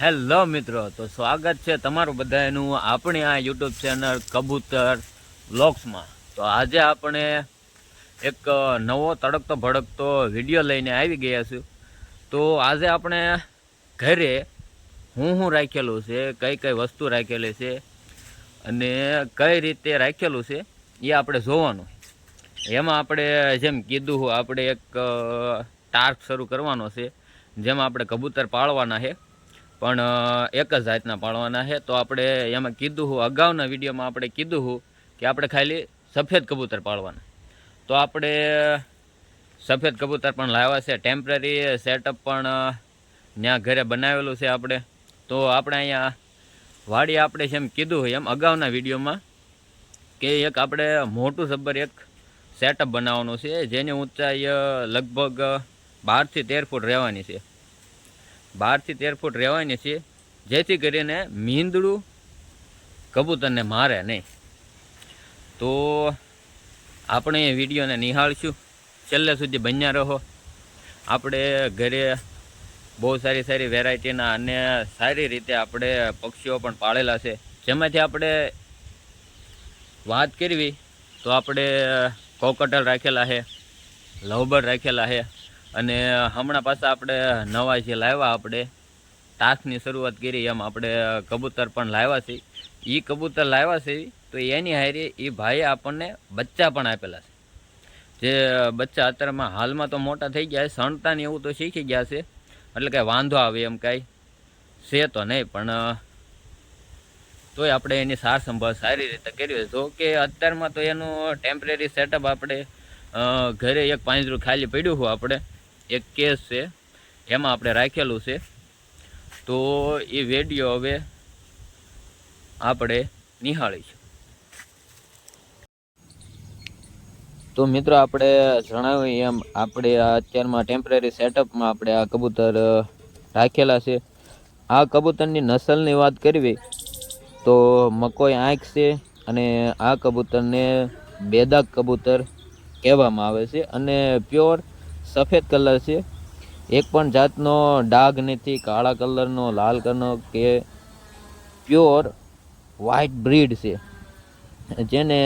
Hello મિત્રો, તો સ્વાગત છે તમારું બધાનું આપણી આ યુટ્યુબ ચેનલ કબૂતર વ્લોગ્સમાં. તો આજે આપણે એક નવો તડકતો ભડકતો વીડિયો લઈને આવી ગયા છું તો આજે આપણે ઘરે હું હું રાખેલું છે, કઈ કઈ વસ્તુ રાખેલી છે અને કઈ રીતે રાખેલું છે એ આપણે જોવાનું. એમાં આપણે જેમ કીધું આપણે એક ટાર્ક શરૂ કરવાનો છે, જેમાં આપણે કબૂતર પાળવાના છે. પણ એક જ જાતના પાળવાના છે. તો આપણે એમાં કીધું હું, અગાઉના વિડીયોમાં આપણે કીધું હું કે આપણે ખાલી સફેદ કબૂતર પાળવાના. તો આપણે સફેદ કબૂતર પણ લાવ્યા છે. ટેમ્પરરી સેટઅપ પણ ત્યાં ઘરે બનાવેલું છે આપણે. તો આપણે અહીંયા વાડી આપણે જેમ કીધું હોય એમ અગાઉના વિડીયોમાં કે એક આપણે મોટું સબ્બર એક સેટઅપ બનાવવાનું છે. જેની ઊંચાઈ લગભગ બારથી તેર ફૂટ રહેવાની છે. બારથી તેર ફૂટ રહેવાની છે. જેથી કરીને મીંદડું કબૂતરને મારે નહીં. તો આપણે એ વિડીયોને નિહાળશું. છેલ્લે સુધી બન્યા રહો. આપણે ઘરે બહુ સારી સારી વેરાયટીના અને સારી રીતે આપણે પક્ષીઓ પણ પાળેલા છે. જેમાંથી આપણે વાત કરવી તો આપણે કોકટલ રાખેલા છે લવબર્ડ રાખેલા છે અને હમણાં પાછા આપણે નવા જે લાવ્યા આપણે ટાસ્કની શરૂઆત કરી, એમ આપણે કબૂતર પણ લાવ્યા છે. એ કબૂતર લાવ્યા છે, તો એની હારે એ ભાઈએ આપણને બચ્ચા પણ આપેલા છે. જે બચ્ચા અત્યારમાં હાલમાં તો મોટા થઈ ગયા છે, સણતા ને એવું તો શીખી ગયા છે. એટલે કાંઈ વાંધો આવે એમ કાંઈ, છે તો નહીં, પણ તોય આપણે એની સાર સંભાળ સારી રીતે કરી હોય. જો કે અત્યારમાં તો એનું ટેમ્પરરી સેટઅપ આપણે ઘરે એક પાંજરું ખાલી પડ્યું હોય આપણે એક કેસ છે, એમાં આપણે રાખેલું છે. તો એ વીડિયો હવે આપણે નિહાળીશું તો મિત્રો આપણે જણાવ્યું એમ, આપણે અત્યારમાં ટેમ્પરરી સેટઅપમાં આપણે આ કબૂતર રાખેલા છે. આ કબૂતરની નસલની વાત કરવી, તો મકોઈ આંખ છે અને આ કબૂતરને બેદાક કબૂતર કહેવામાં આવે છે. અને પ્યોર સફેદ કલર છે. એક પણ જાતનો ડાઘ નથી, કાળા કલરનો, લાલ કલરનો કે પ્યોર વ્હાઇટ બ્રીડ છે. જેને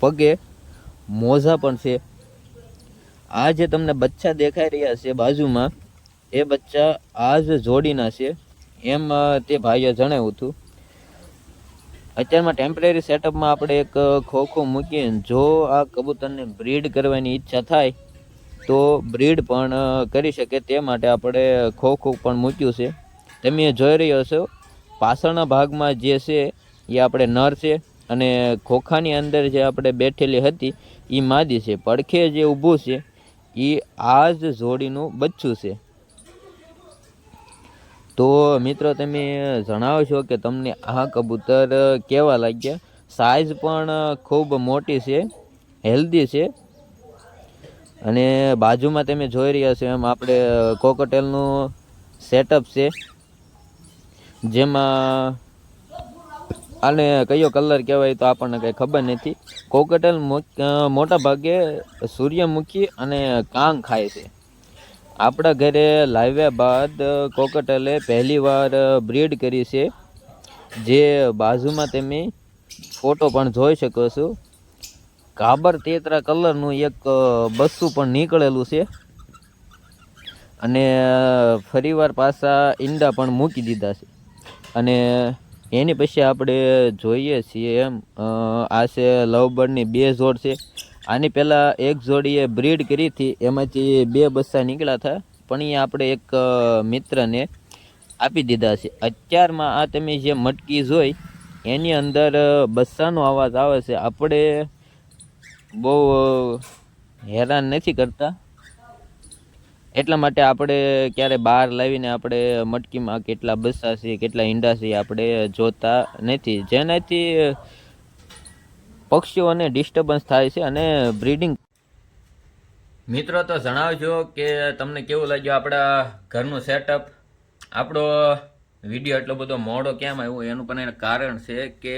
પગે મોજા પણ છે. આ જે તમને બચ્ચા દેખાઈ રહ્યા છે બાજુમાં, એ બચ્ચા આ જ જોડીના છે. એમ તે ભાઈએ જણાવ્યું હતું. અત્યારમાં ટેમ્પરરી સેટઅપમાં આપણે એક ખોખો મૂકીએ જો આ કબૂતરને બ્રીડ કરવાની ઈચ્છા થાય તો બ્રીડ પણ કરી શકે તે માટે આપણે ખોખું પણ મૂક્યું છે. તમે જોઈ રહ્યો છો, પાછળના ભાગમાં જે છે, એ આપણે નર છે અને ખોખાની અંદર જે આપણે બેઠેલી હતી, એ માદી છે. પડખે જે ઊભું છે, એ આ જ જોડીનું બચ્ચું છે. તો મિત્રો તમે જણાવો છો કે તમને આ કબૂતર કેવા લાગ્યા? સાઈઝ પણ ખૂબ મોટી છે, હેલ્ધી છે અને બાજુમાં તમે જોઈ રહ્યા છો એમ આપણે કોકટેલનું સેટઅપ છે. જેમાં, આને કયો કલર કહેવાય તો આપણને કંઈ ખબર નથી. કોકટેલ મોટા ભાગે સૂર્યમુખી અને કાંગ ખાય છે. આપણા ઘરે લાવ્યા બાદ કોકટેલે પહેલી વાર બ્રીડ કરી છે. જે બાજુમાં તમે ફોટો પણ જોઈ શકો છો. કાબર તેતરા કલરનું એક બસ્સું પણ નીકળેલું છે. અને ફરીવાર પાછા ઈંડા પણ મૂકી દીધા છે. અને, એની પછી આપણે જોઈએ છીએ એમ આ છે લવબર્ડની બે જોડ છે. આની પહેલાં એક જોડીએ બ્રીડ કરી હતી, એમાંથી બે બસ્સા નીકળ્યા હતા. પણ એ આપણે એક મિત્રને આપી દીધા છે. અત્યારમાં આ તમે જે મટકી જોઈ, એની અંદર બસ્સાનો અવાજ આવે છે. આપણે બહુ હેરાન નથી કરતા. એટલા માટે આપણે ક્યારે બહાર લાવીને આપણે મટકીમાં કેટલા બસ્સા છે, કેટલા ઈંડા છે, આપણે જોતા નથી. જેનાથી પક્ષીઓને ડિસ્ટર્બન્સ થાય છે અને બ્રીડિંગ મિત્રો, તો જણાવજો કે તમને કેવું લાગ્યું આપણા ઘરનું સેટઅપ આપણો વીડિયો એટલો બધો મોડો કેમ આવ્યો? એનું પણ એનું કારણ છે કે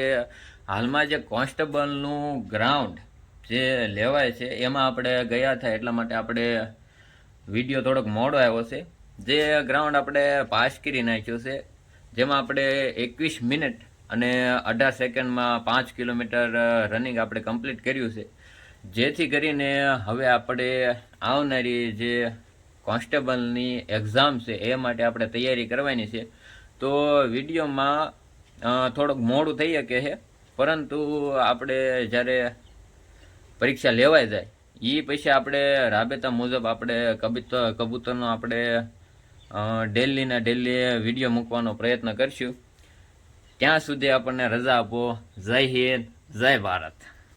હાલમાં જે કોન્સ્ટેબલનું ગ્રાઉન્ડ જે લેવાય છે, એમાં આપણે ગયા હતા એટલા માટે આપણે વીડિયો થોડોક મોડો આવ્યો છે. જે ગ્રાઉન્ડ આપણે પાસ કરી નાખ્યો છે, જેમાં આપણે એકવીસ મિનિટ અને અઢાર સેકન્ડમાં પાંચ કિલોમીટર રનિંગ આપણે કમ્પ્લીટ કર્યું છે. જેથી કરીને હવે આપણે આવનારી જે કોન્સ્ટેબલની એક્ઝામ છે, એ માટે આપણે તૈયારી કરવાની છે. તો વિડીયોમાં થોડોક મોડું થઈ શકે છે, પરંતુ આપણે જ્યારે પરીક્ષા લેવાઈ જાય એ પછી આપણે રાબેતા મુજબ આપણે કબૂતર કબૂતરનો આપણે ડેલીને ડેલી વીડિયો મૂકવાનો પ્રયત્ન કરશું. ત્યાં સુધી આપણને રજા આપો. જય હિન્દ, જય ભારત.